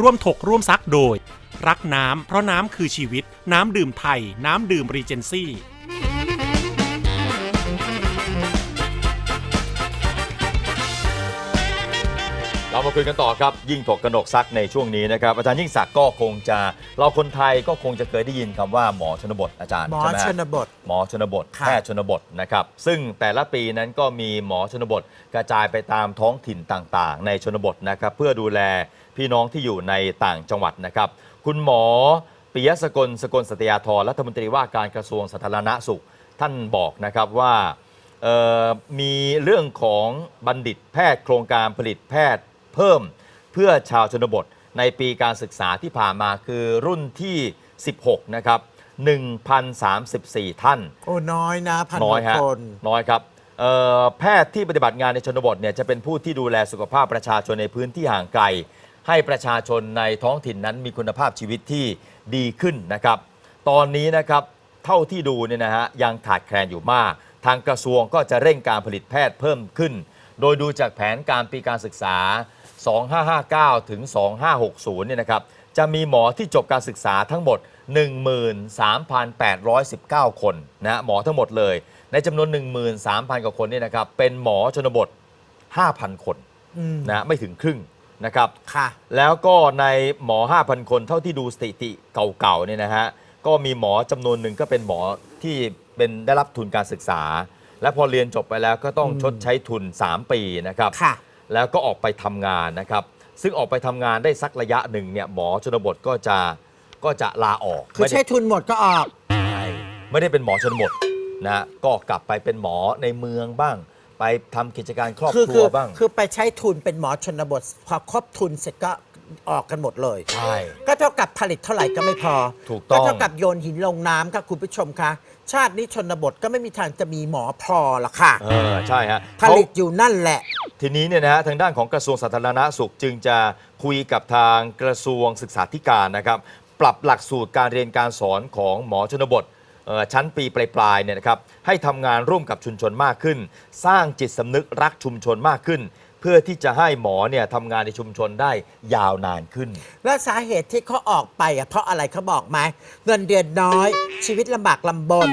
ร่วมถกร่วมซักโดย รักน้ำเพราะน้ำคือชีวิต น้ำดื่มไทย น้ำดื่มรีเจนซี่ เรามาคุยกันต่อครับ ยิ่งถกกนกซักในช่วงนี้นะครับ อาจารย์ยิ่งศักดิ์ก็คงจะ เราคนไทยก็คงจะเคยได้ยินคำว่าหมอชนบทอาจารย์หมอใช่ไหมชฮะนบท หมอชนบทค่ะแพทย์ชนบทนะครับ ซึ่งแต่ละปีนั้นก็มีหมอชนบทกระจายไปตามท้องถิ่นต่างๆ ในชนบทนะครับ เพื่อดูแลพี่น้องที่อยู่ในต่างจังหวัดนะครับ คุณหมอปิยะสกลสกลสตยาธรรัฐมนตรีว่าการกระทรวงสาธารณสุข ท่านบอกนะครับว่าเอ่อมีเรื่องของบัณฑิตแพทย์โครงการผลิตแพทย์ เพิ่มเพื่อชาวชนบทในปีการศึกษาที่ผ่านมาคือรุ่นที่ 16 นะครับ 1,034 ท่าน โอ้น้อยนะพันน้อยกฮะว่าคนน้อยครับเอ่อแพทย์ที่ปฏิบัติงานในชนบทเนี่ยจะเป็นผู้ที่ดูแลสุขภาพประชาชนในพื้นที่ห่างไกล ให้ประชาชนในท้องถิ่นนั้นมีคุณภาพชีวิตที่ดีขึ้นนะครับ ตอนนี้นะครับเท่าที่ดูเนี่ยนะฮะยังขาดแคลนอยู่มาก ทางกระทรวงก็จะเร่งการผลิตแพทย์เพิ่มขึ้น โดยดูจากแผนการปีการศึกษา 2559 ถึง 2560 เนี่ยนะครับ จะมีหมอที่จบการศึกษาทั้งหมด 13,819 คนนะหมอทั้งหมดเลย ในจำนวน 13,000 กว่าคนเนี่ยนะครับ เป็นหมอชนบท 5,000 คนอืมนะไม่ถึงครึ่งนะครับ ค่ะ แล้วก็ในหมอ 5,000 คนเท่าที่ดูสถิติเก่าๆเนี่ยนะฮะ ก็มีหมอจำนวนหนึ่งก็เป็นหมอที่เป็นได้รับทุนการศึกษา และพอเรียนจบไปแล้วก็ต้องอืมชดใช้ทุน 3 ปีนะครับ ค่ะ แล้วก็ออกไปทำงานนะครับ ซึ่งออกไปทำงานได้สักระยะหนึ่งเนี่ยหมอชนบทก็จะก็จะลาออกคือไม่ได้ใช้ทุนหมดก็ออกใช่ไม่ได้เป็นหมอชนบทนะฮะก็กลับไปเป็นหมอในเมืองบ้าง ไปทำกิจการครอบคือครัคืวอบ้าง คือไปใช้ทุนเป็นหมอชนบท พอครบทุนเสร็จก็ ออกกันหมดเลย ใช่ ก็เท่ากับผลิตเท่าไหร่ก็ไม่พอถูกต้อง เท่ากับโยนหินลงน้ำค่ะคุณผู้ชมคะ ชาตินี้ชนบทก็ไม่มีทางจะมีหมอพอหรอกค่ะ เออใช่ฮะผลิตอยู่นั่นแหละ ทีนี้เนี่ยนะฮะทางด้านของกระทรวงสาธารณสุขจึงจะคุยกับทางกระทรวงศึกษาธิการนะครับ ปรับหลักสูตรการเรียนการสอนของหมอชนบทเอ่อชั้นปีปลายๆเนี่ยนะครับให้ทำงานร่วมกับชุมชนมากขึ้น สร้างจิตสำนึกรักชุมชนมากขึ้นเพื่อที่จะให้หมอเนี่ยทำงานในชุมชนได้ยาวนานขึ้น แล้วสาเหตุที่เขาออกไปอะเพราะอะไรเขาบอกไหมเงินเดือนน้อย ชีวิตลำบากลำบน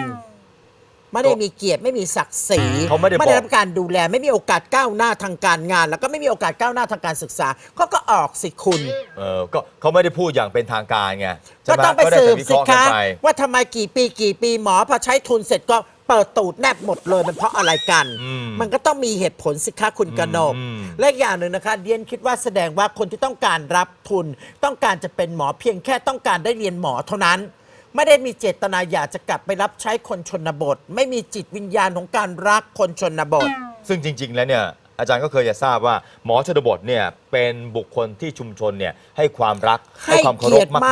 ไม่ได้มีเกียรติไม่มีศักดิ์ศรีเขาไม่ได้บอก ได้รับการดูแล ไม่มีโอกาสก้าวหน้าทางการงาน แล้วก็ไม่มีโอกาสก้าวหน้าทางการศึกษาเขาก็ออกสิคุณ เออก็เขาไม่ได้พูดอย่างเป็นทางการไงใช่ก็หมต้องไปด้สืบแต่วิเคสิราะห์กัคะนไป ว่าทำไมกี่ปีกี่ปีหมอพอใช้ทุนเสร็จก็ เปิดตูดแนบหมดเลยมันเพราะอะไรกัน อืมมันก็ต้องมีเหตุผลสิคะคุณกนก อืม และอีกอย่างหนึ่งนะคะเดียนคิดว่าแสดงว่าคนที่ต้องการรับทุน ต้องการจะเป็นหมอเพียงแค่ต้องการได้เรียนหมอเท่านั้น ไม่ได้มีเจตนาอยากจะกลับไปรับใช้คนชนบท ไม่มีจิตวิญญาณของการรักคนชนบท ซึ่งจริง ๆ แล้วเนี่ย อาจารย์ก็เคยจะทราบว่าหมอชนบทเนี่ยเป็นบุคคลที่ชุมชนเนี่ยให้ความรักให้ความเคารพมาก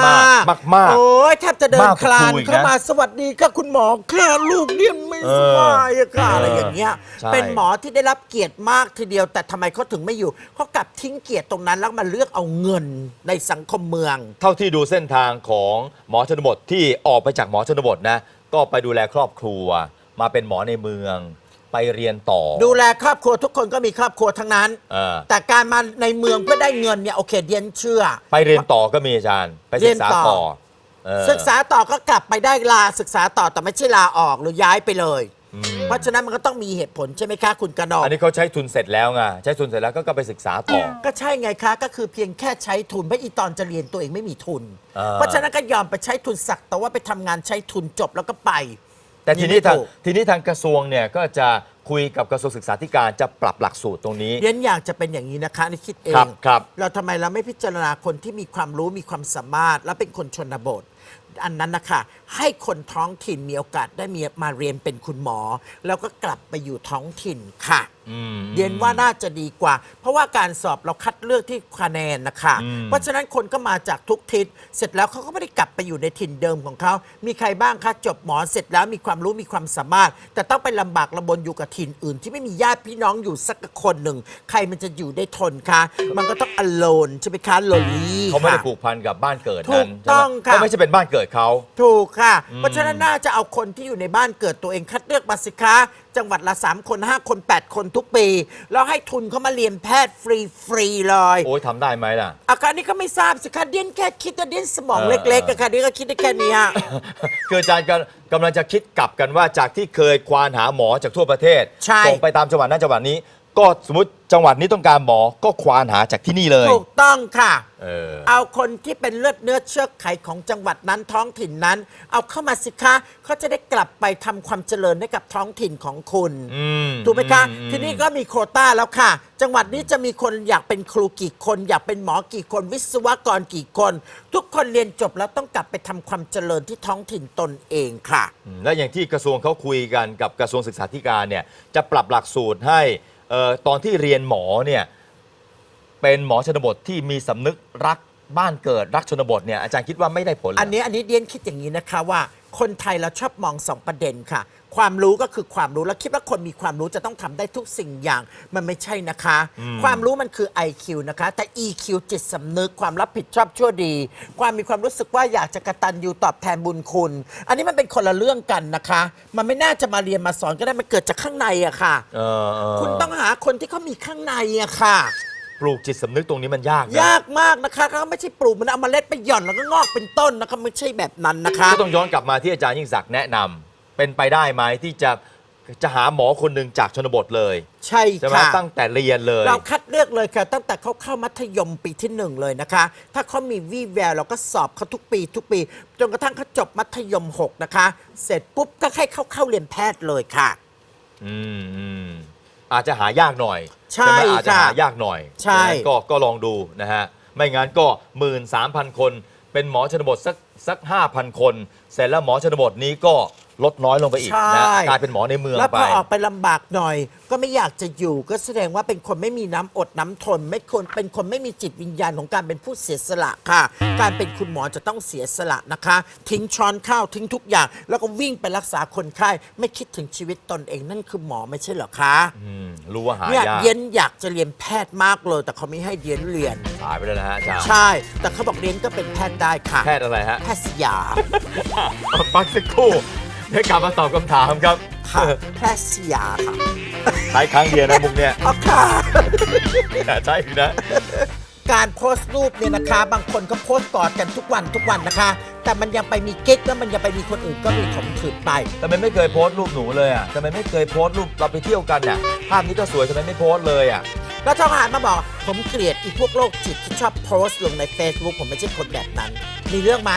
ๆมากมากๆโอ้ยแทบจะเดินมากกว่าคลานครูอีกนะเข้ามาสวัสดีค่ะคุณหมอแค่ลูกเรียนไม่สบายอะค่ะเออออะไรอย่างเงี้ยใช่เป็นหมอที่ได้รับเกียรติมากทีเดียว แต่ทำไมเขาถึงไม่อยู่เขากลับทิ้งเกียรติตรงนั้นแล้วมาเลือกเอาเงินในสังคมเมือง เท่าที่ดูเส้นทางของหมอชนบทที่ออกไปจากหมอชนบทนะก็ไปดูแลครอบครัว มาเป็นหมอในเมือง ไปเรียนต่อดูแลครอบครัวทุกคนก็มีครอบครัวทั้งนั้นเออแต่การมาในเมืองเพื่อได้เงินเนี่ยโอเคเดียนเชื่อ ไปเรียนต่อก็มีอาจารย์ ไปศึกษาเรียนต่อต่อเออศึกษาต่อก็กลับไปได้ลาศึกษาต่อแต่ไม่ใช่ลาออกหรือย้ายไปเลย อืมเพราะฉะนั้นมันก็ต้องมีเหตุผลใช่ไหมคะคุณกระนองอันนี้เขาใช้ทุนเสร็จแล้วไงใช้ทุนเสร็จแล้วก็ก็ไปศึกษาต่อ ก็ใช่ไงคะ ก็คือเพียงแค่ใช้ทุนเพราะอีตอนจะเรียนตัวเองไม่มีทุน อ่า เพราะฉะนั้นก็ยอมไปใช้ทุนสักแต่ว่าไปทำงานใช้ทุนจบแล้วก็ไป แต่ทีนี้นี่ไม่ทางถูก ทีนี้ทางกระทรวงเนี่ยก็จะคุยกับกระทรวงศึกษาธิการจะปรับหลักสูตรตรงนี้ เรียนอยากจะเป็นอย่างนี้นะคะนี่คิดเอครัง บครับ เราทำไมเราไม่พิจารณาคนที่มีความรู้มีความสามารถ และเป็นคนชนบท อันนั้นนะคะให้คนท้องถิ่นมีโอกาสได้มีมาเรียนเป็นคุณหมอ แล้วก็กลับไปอยู่ท้องถิ่นค่ะอืม เรียนว่าน่าจะดีกว่า เพราะว่าการสอบเราคัดเลือกที่คะแนนนะคะ อืม เพราะฉะนั้นคนก็มาจากทุกทิศเสร็จแล้วเขาก็ไม่ได้กลับไปอยู่ในถิ่นเดิมของเขา มีใครบ้างคะจบหมอเสร็จแล้วมีความรู้มีความสามารถ แต่ต้องไปลำบากลำบนอยู่กับถิ่นอื่น ที่ไม่มีญาติพี่น้องอยู่สักคนหนึ่ง ใครมันจะอยู่ได้ทนคะ มันก็ต้อง alone ใช่ไหมคะ lonely เขาไม่ได้ค่ะ ผูกพันกับบ้านเกิดถูนั้นกต้องใช่ไหมค่ะ ก็ไม่ใช่เป็นบ้านเกิดเขา ถูกค่ะอืมเพราะฉะนั้นน่าจะเอาคนที่อยู่ในบ้านเกิดตัวเองคัดเลือกมาสิคะ จังหวัดละ 3 คน 5 คน 8 คนทุกปี แล้วให้ทุนเขามาเรียนแพทย์ฟรี ๆ เลยโอ้ยทำได้ไหมล่ะ อาการนี้ก็ไม่ทราบสิคะเดียนแค่คิดแต่เดียนสมองเออเล็กๆอะค่ะเดียนก็คิดได้แค่นี้ฮะ คืออาจารย์กำกำลังจะคิดกลับกันว่าจากที่เคยควานหาหมอจากทั่วประเทศ ใช่ ส่งไปตามจังหวัดนั้นจังหวัดนี้ ก็สมมติจังหวัดนี้ต้องการหมอก็ควานหาจากที่นี่เลยถูกต้องค่ะ เออ เอาคนที่เป็นเลือดเนื้อเชื้อไขของจังหวัดนั้นท้องถิ่นนั้น เอาเข้ามาสิคะเขาจะได้กลับไปทำความเจริญให้กับท้องถิ่นของคุณ อืมถูกไหมคะ อืม ทีนี้ก็มีโควต้าแล้วค่ะ จังหวัดนี้จะมีคนอยากเป็นครูกี่คน อยากเป็นหมอกี่คน วิศวกรกี่คน ทุกคนเรียนจบแล้วต้องกลับไปทำความเจริญที่ท้องถิ่นตนเองค่ะ อืมและอย่างที่กระทรวงเขาคุยกันกับกระทรวงศึกษาธิการเนี่ยจะปรับหลักสูตรให้ เอ่อตอนที่เรียนหมอเนี่ยเป็นหมอชนบทที่มีสำนึกรัก บ้านเกิดรักชนบทเนี่ยอาจารย์คิดว่าไม่ได้ผลเหรอันนี้อันนี้เดียนคิดอย่างนี้นะคะว่า คนไทยเราชอบมองสองประเด็นค่ะ ความรู้ก็คือความรู้แล้วคิดว่าคนมีความรู้จะต้องทำได้ทุกสิ่งอย่าง มันไม่ใช่นะคะ ความรู้มันคือ IQ นะคะ แต่ EQ จิตสำนึกความรับผิดชอบชั่วดี ความมีความรู้สึกว่าอยากจะกระตันยูตอบแทนบุญคุณ อันนี้มันเป็นคนละเรื่องกันนะคะ มันไม่น่าจะมาเรียนมาสอนก็ได้มันเกิดจากข้างในอะค่ะ เออเออ คุณต้องหาคนที่เขามีข้างในอะค่ะ ปลูกจิตสำนึกตรงนี้มันยากนะยากมากนะคะเขาไม่ใช่ปลูกมันเอาเมาเล็ดไปหย่อนแล้วก็งอกเป็นต้นนะคะไม่ใช่แบบนั้นนะคะ ก็ต้องย้อนกลับมาที่อาจารย์ยิ่งศักดิ์แนะนำเป็นไปได้ไหมที่จะจะหาหมอคนหนึ่งจากชนบทเลยใช่ใช่ไหมค่ะ ตั้งแต่เรียนเลย เราคัดเลือกเลยค่ะ ตั้งแต่เขาเข้ามัธยมปีที่หนึ่งเลยนะคะ ถ้าเขามีวี่แววเราก็สอบเขาทุกปีทุกปี จนกระทั่งเขาจบมัธยม 6 นะคะ เสร็จปุ๊บก็ให้เขาเข้าเรียนแพทย์เลยค่ะ อืมอืม อาจจะหายากหน่อยใช่ไหมอาจจะค่ะหายากหน่อยใช่ดังนั้นก็ก็ลองดูนะฮะ ไม่งั้นก็หมื่นสามพันคน เป็นหมอชนบทสักสักห้าพันคน เสร็จแล้วหมอชนบทนี้ก็ ลดน้อยลงไปอีกใช่นะกลายเป็นหมอในเมืองแล้วไปพอออกไปลำบากหน่อย ก็ไม่อยากจะอยู่ ก็แสดงว่าเป็นคนไม่มีน้ำอดน้ำทน ไม่คนเป็นคนไม่มีจิตวิญญาณของการเป็นผู้เสียสละค่ะ การเป็นคุณหมอจะต้องเสียสละนะคะ ทิ้งช้อนข้าวทิ้งทุกอย่าง แล้วก็วิ่งไปรักษาคนไข้ ไม่คิดถึงชีวิตตนเองนั่นคือหมอไม่ใช่เหรอคะอืมรู้ว่าหาเนี่ยยากเดียนอยากจะเรียนแพทย์มากเลย แต่เขาไม่ให้เดียนเรียนสายไปแล้วนะฮะอาจารย์ใช่ แต่เขาบอกเรียนก็เป็นแพทย์ได้ค่ะแพทย์อะไรฮะ แพทย์สยามเอาพักสักครู่ ให้กลับมาตอบคำถามครับค่ะแพทย์สยามค่ะใช้ครั้งเดียวนะมุกเนี่ยเอาค่ะใช่อยู่นะการโพสต์รูปเนี่ยนะคะ บางคนก็โพสต์กอดกันทุกวันทุกวันนะคะ แต่มันยังไปมีกิ๊กแล้วมันยังไปมีคนอื่นก็มีข่มขืนไปทำไมไม่เคยโพสต์รูปหนูเลยอะทำไมไม่เคยโพสต์รูปเราไปเที่ยวกันเนี่ยภาพนี้ก็สวยทำไมไม่โพสต์เลยอะแล้วทหารมาบอกผมเกลียดอีพวกโรคจิตที่ชอบโพสต์ลงใน Facebook ผมไม่ใช่คนแบบนั้น มีเรื่องไหม